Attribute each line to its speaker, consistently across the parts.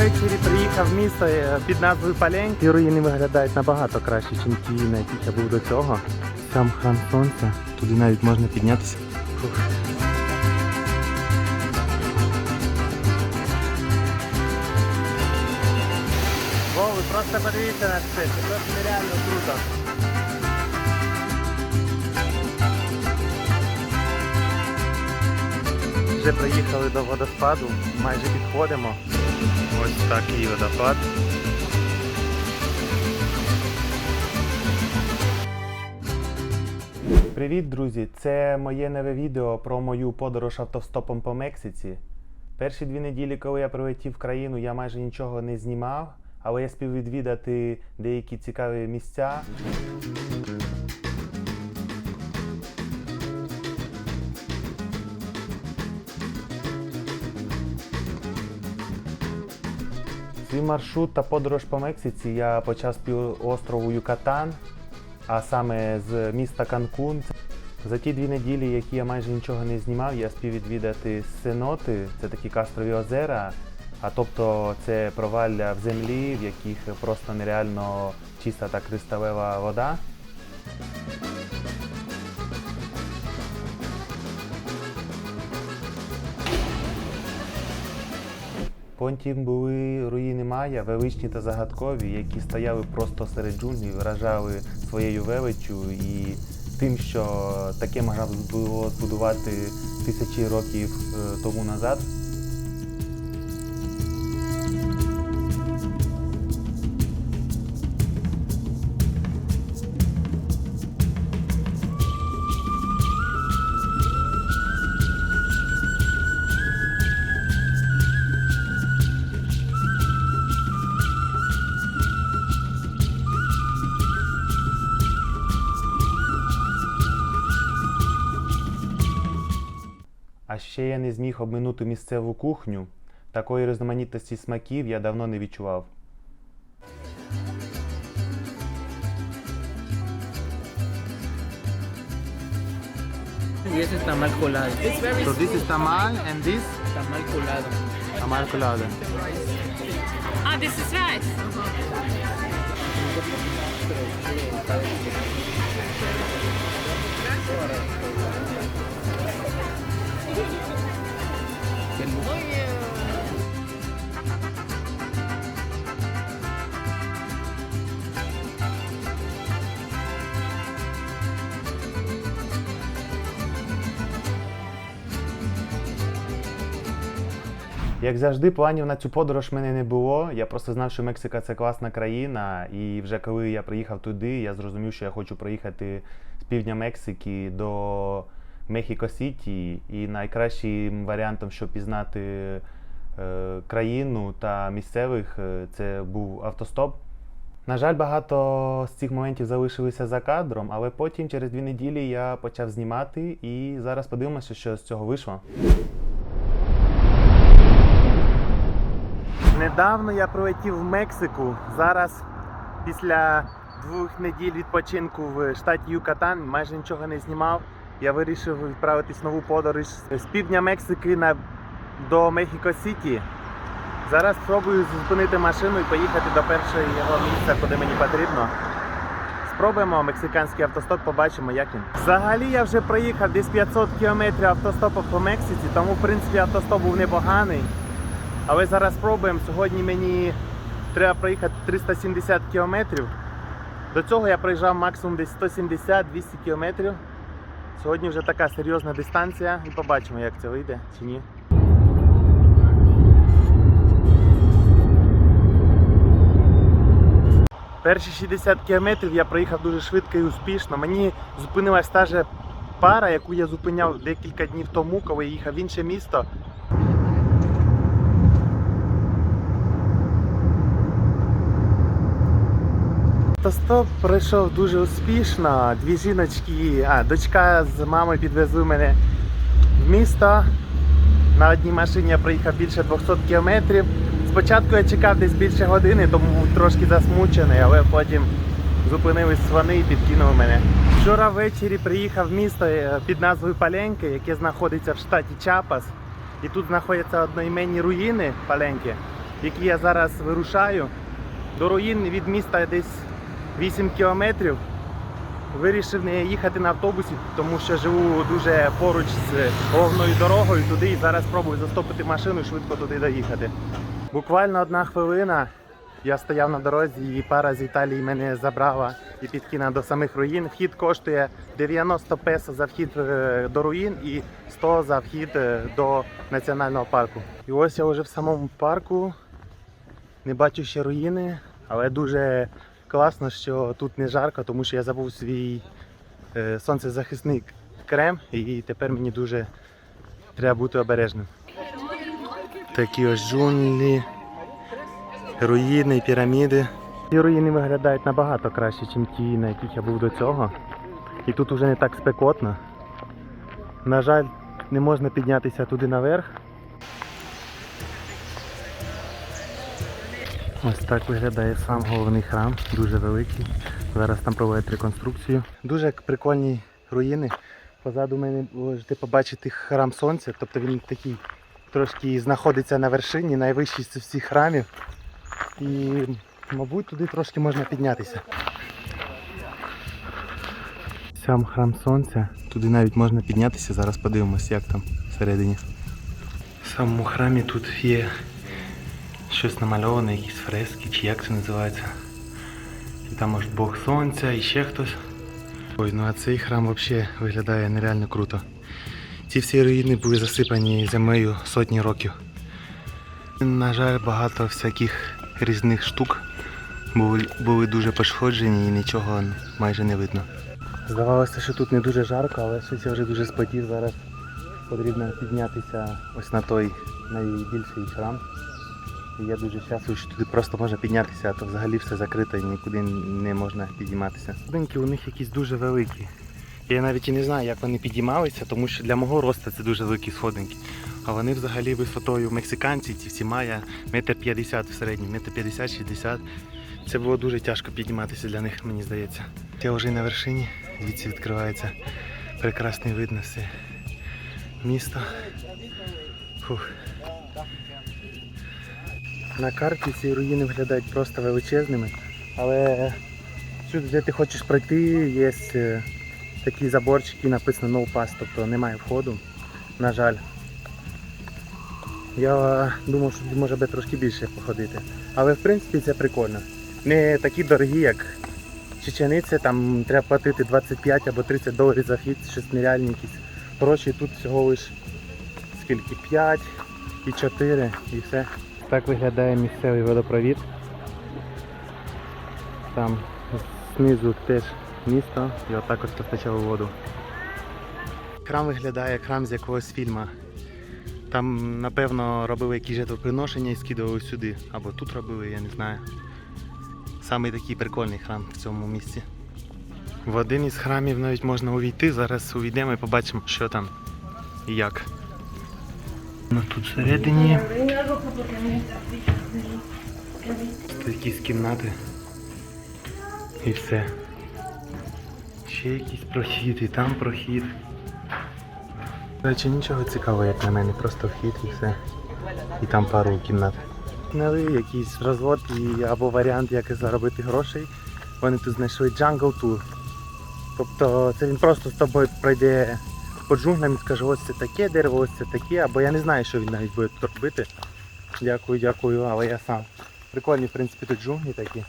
Speaker 1: ввечері приїхав в місто е, під назвою Палень. Ці руїни виглядають набагато краще, ніж ті, на яких я був до цього. Сам храм сонця. Туди навіть можна піднятися. Во, ви просто подивіться на це, це просто нереально круто. Вже приїхали до водоспаду, майже підходимо. Ось такий водопад. Привіт, друзі! Це моє нове відео про мою подорож автостопом по Мексиці. Перші дві неділі, коли я прилетів в країну, я майже нічого не знімав, але я спів відвідати деякі цікаві місця. Свій маршрут та подорож по Мексиці я почав з півострову Юкатан, а саме з міста Канкун. За ті дві неділі, які я майже нічого не знімав, я спів відвідати сеноти, це такі кастрові озера, а тобто це провалля в землі, в яких просто нереально чиста та кристалева вода. Потім були руїни Майя, величні та загадкові, які стояли просто серед джунглів, вражали своєю величчю і тим, що таке можна було збудувати тисячі років е, тому назад. Ще я не зміг обминути місцеву кухню. Такої різноманітності смаків я давно не відчував.
Speaker 2: Ese es tamal colado.
Speaker 1: So this is tamal and this
Speaker 2: Tamal colado.
Speaker 1: tamal colada.
Speaker 3: Ah, this is rice.
Speaker 1: Як завжди, планів на цю подорож в мене не було. Я просто знав, що Мексика це класна країна. І вже коли я приїхав туди, я зрозумів, що я хочу проїхати з півдня Мексики до Мехіко Сіті. І найкращим варіантом, щоб пізнати е, країну та місцевих, е, це був автостоп. На жаль, багато з цих моментів залишилися за кадром, але потім, через дві неділі, я почав знімати, і зараз подивимося, що з цього вийшло. Недавно я прилетів в Мексику. Зараз, після двох неділь відпочинку в штаті Юкатан, майже нічого не знімав. Я вирішив відправитись нову подорож з півдня Мексики на, до Мехіко Сіті. Зараз спробую зупинити машину і поїхати до першого його місця, куди мені потрібно. Спробуємо мексиканський автостоп, побачимо, як він. Взагалі я вже проїхав десь 500 кілометрів автостопом по Мексиці, тому в принципі автостоп був непоганий. Але зараз спробуємо. Сьогодні мені треба проїхати 370 кілометрів. До цього я проїжджав максимум десь 170-200 кілометрів. Сьогодні вже така серйозна дистанція і побачимо, як це вийде чи ні. Перші 60 кілометрів я проїхав дуже швидко і успішно. Мені зупинилась та же пара, яку я зупиняв декілька днів тому, коли їхав в інше місто. Автостоп пройшов дуже успішно. Дві жіночки, а дочка з мамою підвезли мене в місто. На одній машині я проїхав більше 200 кілометрів. Спочатку я чекав десь більше години, тому був трошки засмучений, але потім зупинились вони і підкинули мене. Вчора ввечері приїхав в місто е, під назвою Паленки, яке знаходиться в штаті Чапас. І тут знаходяться одноіменні руїни Паленки. який я зараз вирушаю. До руїн від міста десь 8 кілометрів. Вирішив не їхати на автобусі, тому що живу дуже поруч з головною дорогою туди і зараз спробую застопити машину і швидко туди доїхати. Буквально одна хвилина. Я стояв на дорозі, і пара з Італії мене забрала і підкинула до самих руїн. Вхід коштує 90 песо за вхід е, до руїн і 100 за вхід е, до національного парку. І ось я вже в самому парку. Не бачу ще руїни, але дуже класно, що тут не жарко, тому що я забув свій е, сонцезахисний крем і тепер мені дуже треба бути обережним. Такі ось джунглі, руїни, піраміди. Ці руїни виглядають набагато краще, ніж ті, на яких я був до цього. І тут уже не так спекотно. На жаль, не можна піднятися туди наверх. Ось так виглядає сам головний храм, дуже великий. Зараз там проводять реконструкцію. Дуже прикольні руїни. Позаду мене можете побачити храм сонця, тобто він такий трошки знаходиться на вершині, найвищий з всіх храмів. І, мабуть, туди трошки можна піднятися. Сам храм сонця, туди навіть можна піднятися, зараз подивимось, як там всередині. В самому храмі тут є щось намальоване, якісь фрески, чи як це називається. І там може Бог Сонця і ще хтось. Ой, ну а цей храм взагалі виглядає нереально круто. Ці всі руїни були засипані землею сотні років. На жаль, багато всяких різних штук були, були дуже пошкоджені і нічого майже не видно. Здавалося, що тут не дуже жарко, але щось я вже дуже спотів. Зараз потрібно піднятися ось на той найбільший храм. І я дуже щасливий, що туди просто можна піднятися, а то взагалі все закрито і нікуди не можна підійматися. Сходинки у них якісь дуже великі. Я навіть і не знаю, як вони підіймалися, тому що для мого росту це дуже великі сходинки. А вони взагалі висотою мексиканці, ці всі мая, метр п'ятдесят в середньому, метр п'ятдесят, шістдесят. Це було дуже тяжко підніматися для них, мені здається. Я вже на вершині, звідси відкривається прекрасний вид на все місто. Фух. На карті ці руїни виглядають просто величезними, але сюди, де ти хочеш пройти, є е, такі заборчики, написано no pass, тобто немає входу, на жаль. Я думав, що може би трошки більше походити. Але в принципі це прикольно. Не такі дорогі, як чечениці, там треба платити 25 або 30 доларів за вхід, щось нереальні якісь гроші. Тут всього лиш скільки 5 і 4 і все. Так виглядає місцевий водопровід. Там знизу теж місто і отак ось постачало воду. Храм виглядає храм з якогось фільму. Там, напевно, робили якісь жертвоприношення і скидували сюди. Або тут робили, я не знаю. Саме такий прикольний храм в цьому місці. В один із храмів навіть можна увійти. Зараз увійдемо і побачимо, що там і як. Ну тут всередині якісь кімнати. І все. Ще якийсь прохід, і там прохід. Речі, нічого цікавого, як на мене, просто вхід і все. І там пару кімнат. Знайшли якийсь розвод і, або варіант, як заробити грошей. Вони тут знайшли Jungle Tour. Тобто це він просто з тобою пройде по джунглям і скаже, ось це таке дерево, ось це таке, або я не знаю, що він навіть буде робити. Дякую, дякую, але я сам. Прикольні, в принципі, тут джунглі такі.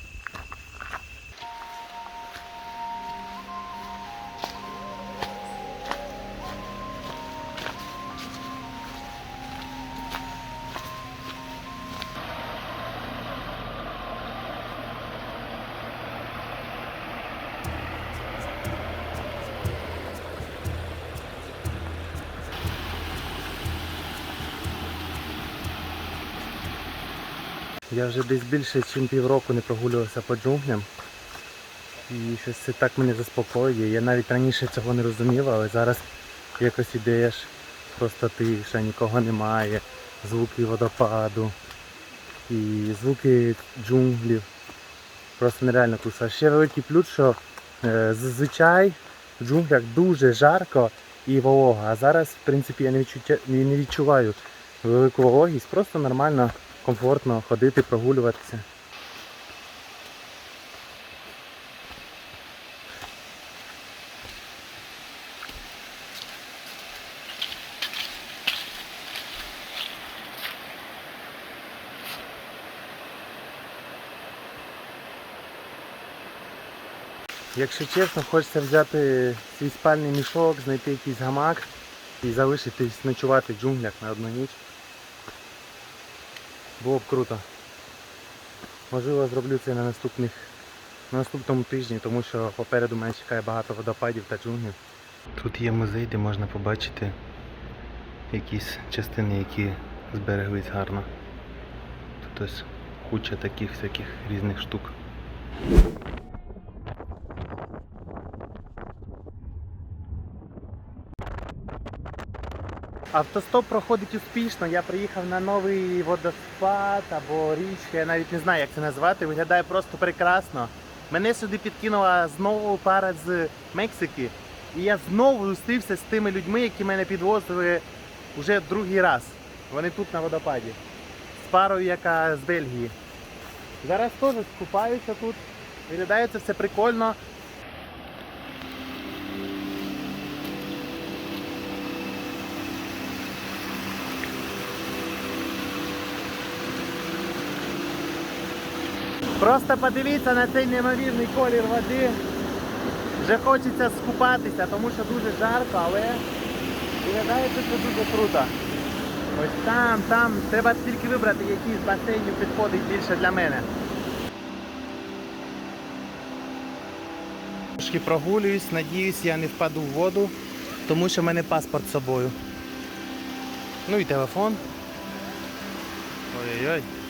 Speaker 1: Я вже десь більше, ніж півроку не прогулювався по джунглям. І щось це так мене заспокоює. Я навіть раніше цього не розумів, але зараз якось ідеш, просто тиша, нікого немає, звуки водопаду і звуки джунглів. Просто нереально круто. Ще великий плюс, що е, зазвичай в джунглях дуже жарко і волого. А зараз, в принципі, я не, відчуваю велику вологість, просто нормально комфортно ходити, прогулюватися. Якщо чесно, хочеться взяти свій спальний мішок, знайти якийсь гамак і залишитись ночувати в джунглях на одну ніч. Було б круто. Можливо, зроблю це на наступних на наступному тижні, тому що попереду мене чекає багато водопадів та джунглів. Тут є музей, де можна побачити якісь частини, які збереглись гарно. Тут ось куча таких всяких різних штук. Автостоп проходить успішно. Я приїхав на новий водоспад або річка, я навіть не знаю, як це назвати. Виглядає просто прекрасно. Мене сюди підкинула знову пара з Мексики. І я знову зустрівся з тими людьми, які мене підвозили вже другий раз. Вони тут на водопаді. З парою, яка з Бельгії. Зараз теж скупаюся тут. Виглядає це все прикольно. Просто подивіться на цей неймовірний колір води. Вже хочеться скупатися, тому що дуже жарко, але виглядає це дуже круто. Ось там, там, треба тільки вибрати, який з басейнів підходить більше для мене. Трошки прогулююсь, надіюсь, я не впаду в воду, тому що в мене паспорт з собою. Ну і телефон. Ой-ой-ой.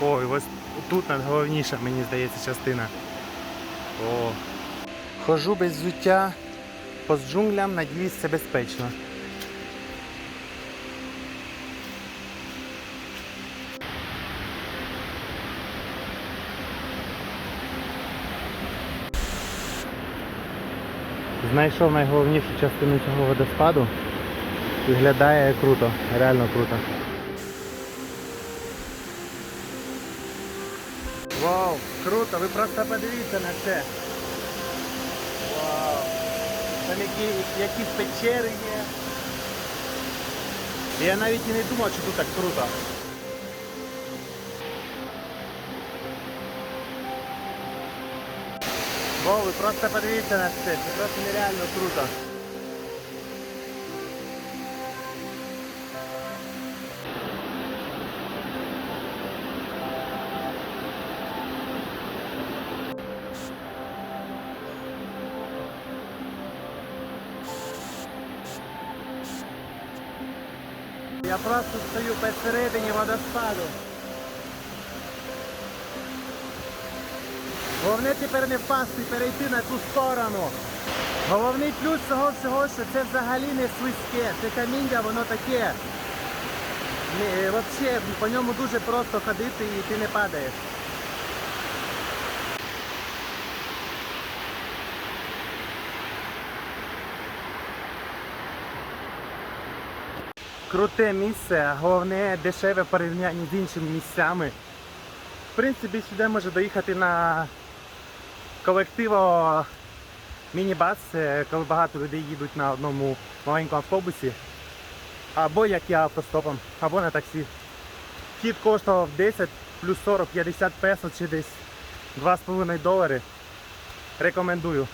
Speaker 1: Ой, ось тут найголовніша, мені здається, частина. О. Хожу без взуття по джунглям, надіюсь, це безпечно. Знайшов найголовнішу частину цього водоспаду. Виглядає круто, реально круто. Круто, ви просто подивіться на це. Вау. Там які, якісь печери є. Я навіть і не думав, що тут так круто. Вау, ви просто подивіться на це, це просто нереально круто. Я просто стою посередині водоспаду. Головне тепер не впасти, перейти на ту сторону. Головний плюс цього всього, що це взагалі не слизьке. Це каміння, воно таке. Не, Взагалі, по ньому дуже просто ходити і ти не падаєш. Круте місце, головне дешеве в порівнянні з іншими місцями. В принципі, сюди може доїхати на колективо міні-бас, коли багато людей їдуть на одному маленькому автобусі. Або як я автостопом, або на таксі. Вхід коштував 10 плюс 40-50 песо чи десь 2,5 долари. Рекомендую.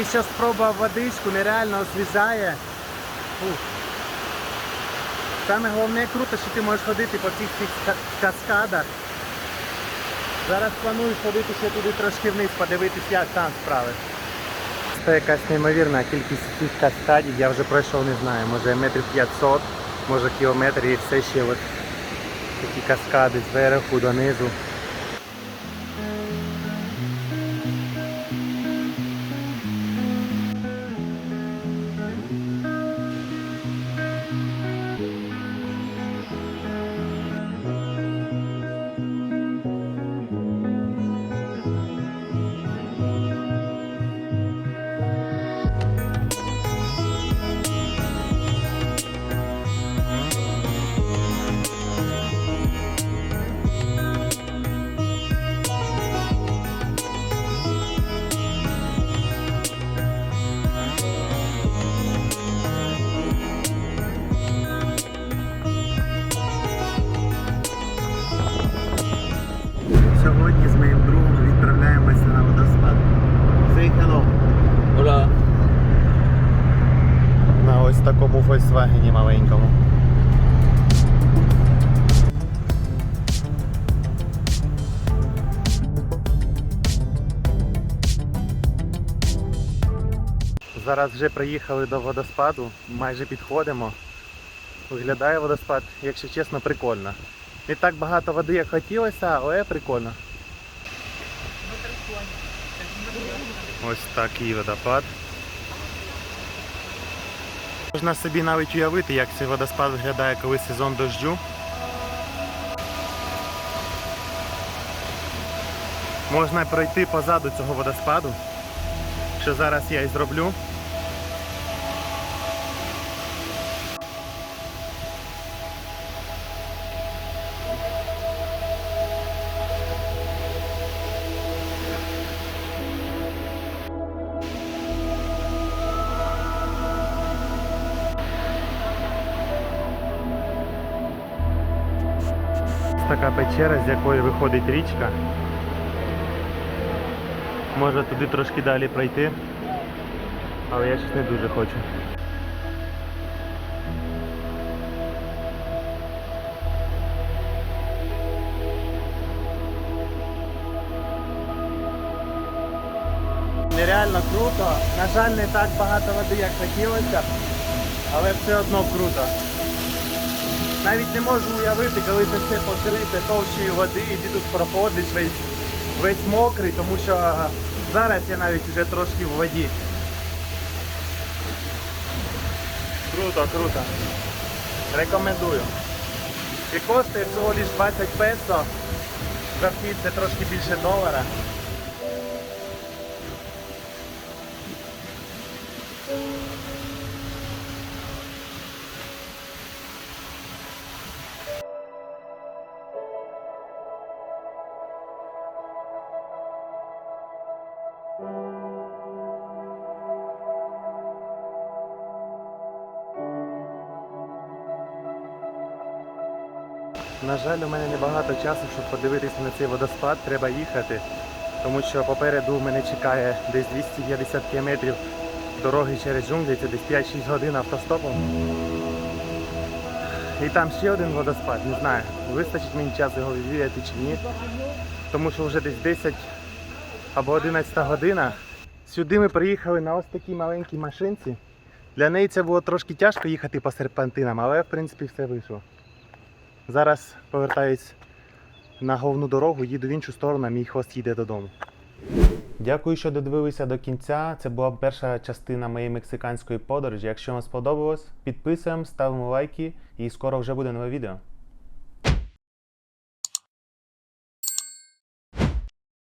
Speaker 1: Тільки що спробував водичку, нереально освіжає. Фух. Саме головне круто, що ти можеш ходити по цих всіх ка- каскадах. Зараз планую ходити ще туди трошки вниз, подивитись, як там справи. Просто якась неймовірна кількість цих каскадів. Я вже пройшов, не знаю, може метрів 500, може кілометр і все ще от такі каскади зверху донизу. Зараз вже приїхали до водоспаду, майже підходимо. Виглядає водоспад, якщо чесно, прикольно. Не так багато води, як хотілося, але прикольно. Ось такий водопад. Можна собі навіть уявити, як цей водоспад виглядає, коли сезон дождю. Можна пройти позаду цього водоспаду, що зараз я і зроблю. Така печера, з якої виходить річка. Можна туди трошки далі пройти, але я щось не дуже хочу. Нереально круто. На жаль, не так багато води, як хотілося, але все одно круто. Навіть не можу уявити, коли це все покрите товщою води, і ти тут проходиш весь, весь мокрий, тому що зараз я навіть вже трошки в воді. Круто, круто. Рекомендую. І коштує всього лиш 20 песо. За вхід це трошки більше долара. На жаль, у мене небагато часу, щоб подивитися на цей водоспад, треба їхати, тому що попереду мене чекає десь 250 кілометрів дороги через джунглі, це десь 5-6 годин автостопом. І там ще один водоспад, не знаю, вистачить мені час його відвідати чи ні. Тому що вже десь 10 або 11 година. Сюди ми приїхали на ось такій маленькій машинці. Для неї це було трошки тяжко їхати по серпантинам, але в принципі все вийшло. Зараз повертаюсь на головну дорогу, їду в іншу сторону, а мій хвост їде додому. Дякую, що додивилися до кінця. Це була перша частина моєї мексиканської подорожі. Якщо вам сподобалось, підписуємо, ставимо лайки і скоро вже буде нове відео.